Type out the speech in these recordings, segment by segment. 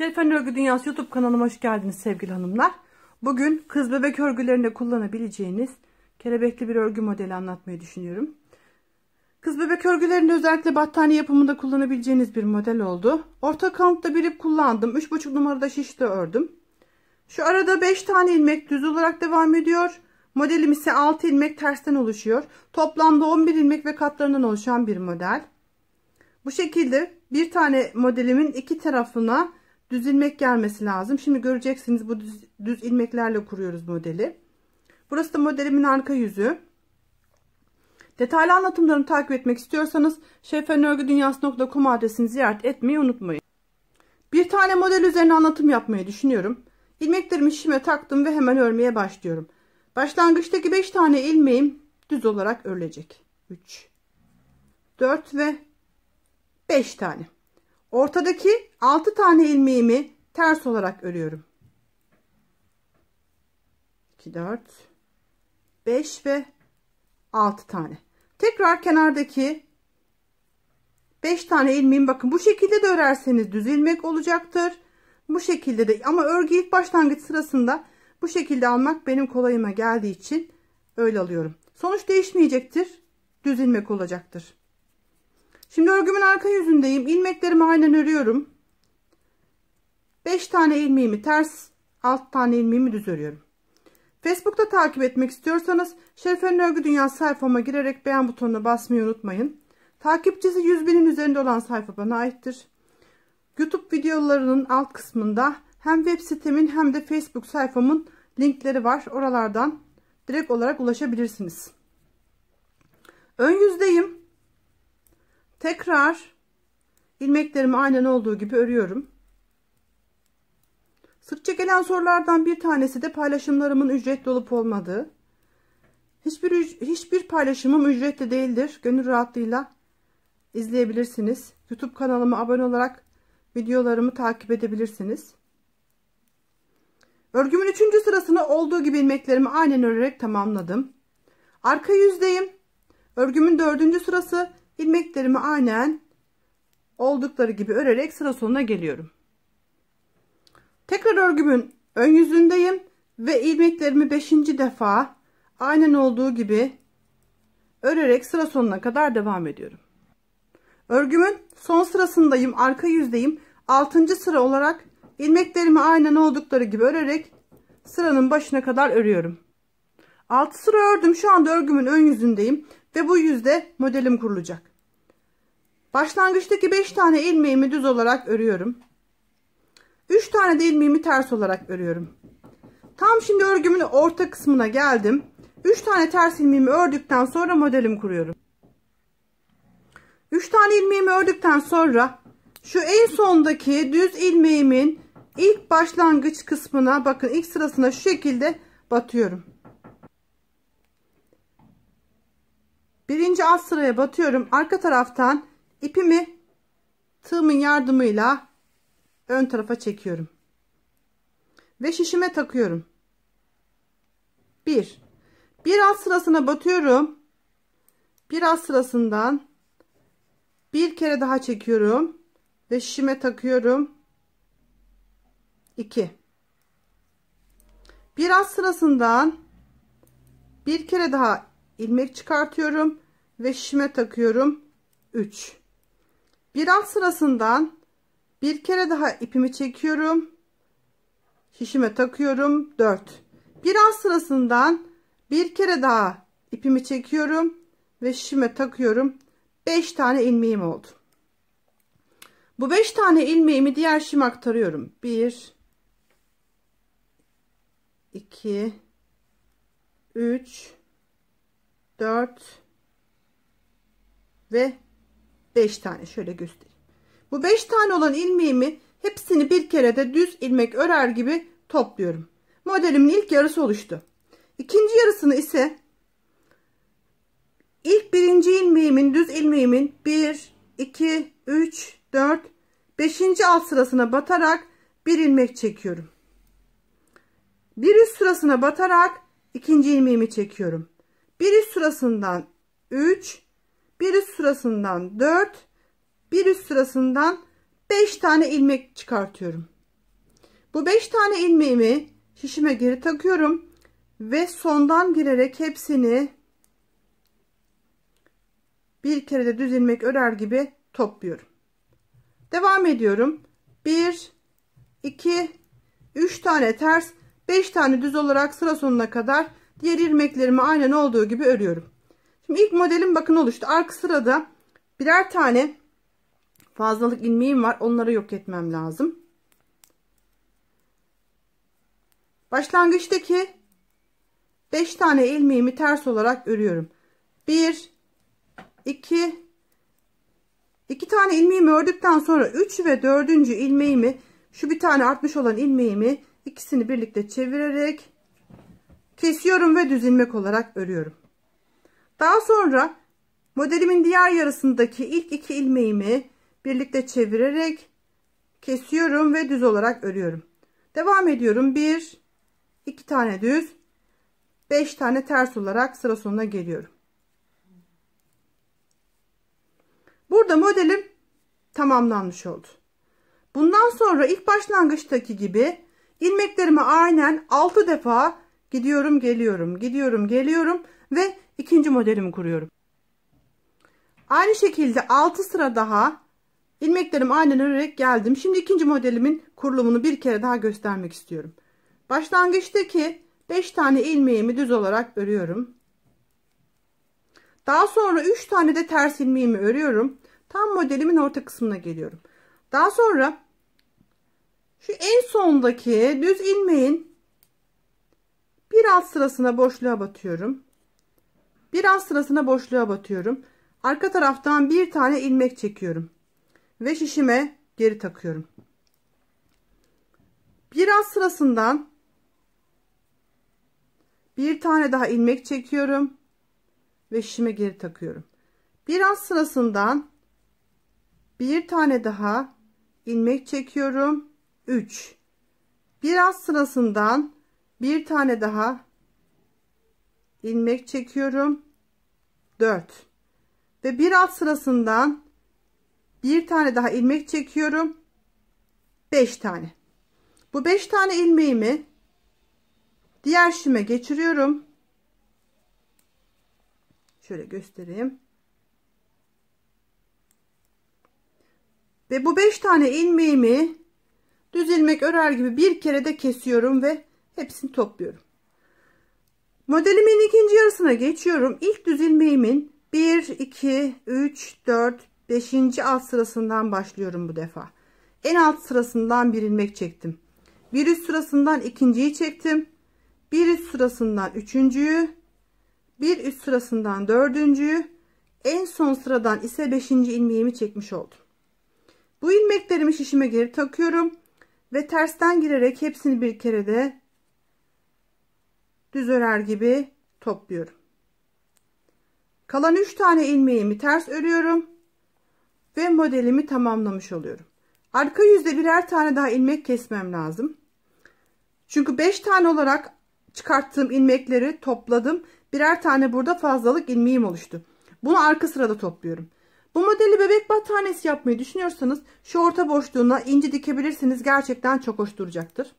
Şerifen Örgü Dünyası YouTube kanalıma hoş geldiniz sevgili hanımlar. Bugün kız bebek örgülerinde kullanabileceğiniz kelebekli bir örgü modeli anlatmayı düşünüyorum. Kız bebek örgülerinde özellikle battaniye yapımında kullanabileceğiniz bir model oldu. Orta kalıpta bir ip kullandım. 3,5 numarada şişte ördüm. Şu arada 5 tane ilmek düz olarak devam ediyor. Modelim ise 6 ilmek tersten oluşuyor. Toplamda 11 ilmek ve katlarından oluşan bir model. Bu şekilde bir tane modelimin iki tarafına düz ilmek gelmesi lazım. Şimdi göreceksiniz bu düz, düz ilmeklerle kuruyoruz modeli. Burası da modelimin arka yüzü. Detaylı anlatımlarını takip etmek istiyorsanız şefenörgüdünyası.com adresini ziyaret etmeyi unutmayın. Bir tane model üzerine anlatım yapmayı düşünüyorum. İlmeklerimi şişime taktım ve hemen örmeye başlıyorum. Başlangıçtaki 5 tane ilmeğim düz olarak örülecek. 3 4 ve 5 tane. Ortadaki 6 tane ilmeğimi ters olarak örüyorum. 2 4 5 ve 6 tane. Tekrar kenardaki 5 tane ilmeğim bakın bu şekilde de örerseniz düz ilmek olacaktır. Bu şekilde de ama örgü ilk başlangıç sırasında bu şekilde almak benim kolayıma geldiği için öyle alıyorum. Sonuç değişmeyecektir. Düz ilmek olacaktır. Şimdi örgümün arka yüzündeyim. İlmeklerimi aynen örüyorum. 5 tane ilmeğimi ters, 6 tane ilmeğimi düz örüyorum. Facebook'ta takip etmek istiyorsanız Şerife'nin Örgü Dünyası sayfama girerek beğen butonuna basmayı unutmayın. Takipçisi 100 binin üzerinde olan sayfa bana aittir. YouTube videolarının alt kısmında hem web sitemin hem de Facebook sayfamın linkleri var. Oralardan direkt olarak ulaşabilirsiniz. Ön yüzdeyim. Tekrar ilmeklerimi aynen olduğu gibi örüyorum. Sıkça gelen sorulardan bir tanesi de paylaşımlarımın ücretli olup olmadığı. Hiçbir, hiçbir paylaşımım ücretli değildir. Gönül rahatlığıyla izleyebilirsiniz. YouTube kanalıma abone olarak videolarımı takip edebilirsiniz. Örgümün üçüncü sırasını olduğu gibi ilmeklerimi aynen örerek tamamladım. Arka yüzdeyim. Örgümün dördüncü sırası ilmeklerimi aynen oldukları gibi örerek sıra sonuna geliyorum. Tekrar örgümün ön yüzündeyim ve ilmeklerimi beşinci defa aynen olduğu gibi örerek sıra sonuna kadar devam ediyorum. Örgümün son sırasındayım, arka yüzdeyim. Altıncı sıra olarak ilmeklerimi aynen oldukları gibi örerek sıranın başına kadar örüyorum. 6 sıra ördüm. Şu anda örgümün ön yüzündeyim ve bu yüzde modelim kurulacak. Başlangıçtaki 5 tane ilmeğimi düz olarak örüyorum. 3 tane de ilmeğimi ters olarak örüyorum. Tam şimdi örgümün orta kısmına geldim. 3 tane ters ilmeğimi ördükten sonra modelimi kuruyorum. 3 tane ilmeğimi ördükten sonra şu en sondaki düz ilmeğimin ilk başlangıç kısmına bakın ilk sırasına şu şekilde batıyorum. Birinci alt sıraya batıyorum. Arka taraftan ipimi tığımın yardımıyla ön tarafa çekiyorum. Ve şişime takıyorum. Bir. Bir alt sırasına batıyorum. Bir alt sırasından bir kere daha çekiyorum ve şişime takıyorum. 2 bir alt sırasından bir kere daha ilmek çıkartıyorum ve şişime takıyorum 3 bir alt sırasından bir kere daha ipimi çekiyorum. Şişime takıyorum. 4 bir alt sırasından bir kere daha ipimi çekiyorum ve şişime takıyorum. 5 tane ilmeğim oldu. Bu 5 tane ilmeğimi diğer şişime aktarıyorum. 1 2 3 4 ve 5 tane şöyle göstereyim. Bu 5 tane olan ilmeğimi hepsini bir kere de düz ilmek örer gibi topluyorum. Modelimin ilk yarısı oluştu. İkinci yarısını ise ilk birinci ilmeğimin düz ilmeğimin 1 2 3 4 5. alt sırasına batarak bir ilmek çekiyorum. Bir üst sırasına batarak ikinci ilmeğimi çekiyorum. Bir üst sırasından 3, bir üst sırasından 4, bir üst sırasından 5 tane ilmek çıkartıyorum. Bu 5 tane ilmeğimi şişime geri takıyorum ve sondan girerek hepsini bir kere de düz ilmek örer gibi topluyorum. Devam ediyorum. 1 2 3 tane ters 5 tane düz olarak sıra sonuna kadar diğer ilmeklerimi aynen olduğu gibi örüyorum. Şimdi ilk modelim bakın oluştu. Arka sırada birer tane fazlalık ilmeğim var. Onları yok etmem lazım. Başlangıçtaki 5 tane ilmeğimi ters olarak örüyorum. 1 2 2 tane ilmeğimi ördükten sonra 3 ve 4. ilmeğimi şu bir tane artmış olan ilmeğimi ikisini birlikte çevirerek kesiyorum ve düz ilmek olarak örüyorum. Daha sonra modelimin diğer yarısındaki ilk iki ilmeğimi birlikte çevirerek kesiyorum ve düz olarak örüyorum. Devam ediyorum. 1 2 tane düz 5 tane ters olarak sıra sonuna geliyorum. Burada modelim tamamlanmış oldu. Bundan sonra ilk başlangıçtaki gibi ilmeklerimi aynen 6 defa gidiyorum geliyorum gidiyorum geliyorum ve ikinci modelimi kuruyorum. Aynı şekilde 6 sıra daha ilmeklerimi aynen örerek geldim. Şimdi ikinci modelimin kurulumunu bir kere daha göstermek istiyorum. Başlangıçtaki 5 tane ilmeğimi düz olarak örüyorum. Daha sonra 3 tane de ters ilmeğimi örüyorum. Tam modelimin orta kısmına geliyorum. Daha sonra şu en sondaki düz ilmeğin bir alt sırasına boşluğa batıyorum. Bir alt sırasına boşluğa batıyorum. Arka taraftan bir tane ilmek çekiyorum. Ve şişime geri takıyorum. Bir alt sırasından bir tane daha ilmek çekiyorum. Ve şişime geri takıyorum. Bir alt sırasından bir tane daha ilmek çekiyorum 3 bir alt sırasından bir tane daha ilmek çekiyorum. 4 ve bir alt sırasından bir tane daha ilmek çekiyorum. 5 tane. Bu 5 tane ilmeğimi diğer şime geçiriyorum. Şöyle göstereyim. Ve bu 5 tane ilmeğimi düz ilmek örer gibi bir kere de kesiyorum ve hepsini topluyorum. Modelimin ikinci yarısına geçiyorum. İlk düz ilmeğimin 1, 2, 3, 4, 5. alt sırasından başlıyorum bu defa. En alt sırasından bir ilmek çektim. Bir üst sırasından ikinciyi çektim. Bir üst sırasından üçüncüyü. Bir üst sırasından dördüncüyü. En son sıradan ise beşinci ilmeğimi çekmiş oldum. Bu ilmeklerimi şişime geri takıyorum ve tersten girerek hepsini bir kere de düz örer gibi topluyorum. Kalan 3 tane ilmeğimi ters örüyorum ve modelimi tamamlamış oluyorum. Arka yüzde birer tane daha ilmek kesmem lazım. Çünkü 5 tane olarak çıkarttığım ilmekleri topladım. Birer tane burada fazlalık ilmeğim oluştu. Bunu arka sırada topluyorum. Bu modeli bebek battaniyesi yapmayı düşünüyorsanız şu orta boşluğuna inci dikebilirsiniz. Gerçekten çok hoş duracaktır.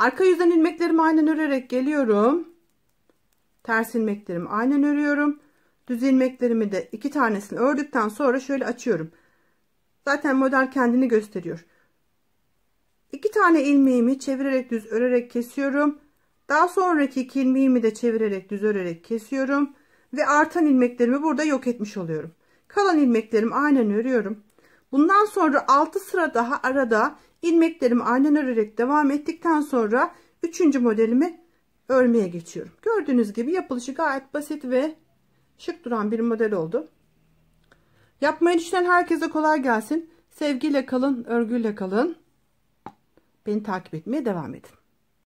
Arka yüzden ilmeklerimi aynen örerek geliyorum. Ters ilmeklerimi aynen örüyorum. Düz ilmeklerimi de iki tanesini ördükten sonra şöyle açıyorum. Zaten model kendini gösteriyor. İki tane ilmeğimi çevirerek düz örerek kesiyorum. Daha sonraki iki ilmeğimi de çevirerek düz örerek kesiyorum ve artan ilmeklerimi burada yok etmiş oluyorum. Kalan ilmeklerimi aynen örüyorum. Bundan sonra 6 sıra daha arada ilmeklerimi aynen örerek devam ettikten sonra 3. modelimi örmeye geçiyorum. Gördüğünüz gibi yapılışı gayet basit ve şık duran bir model oldu. Yapmayı düşünen herkese kolay gelsin. Sevgiyle kalın, örgüyle kalın. Beni takip etmeye devam edin.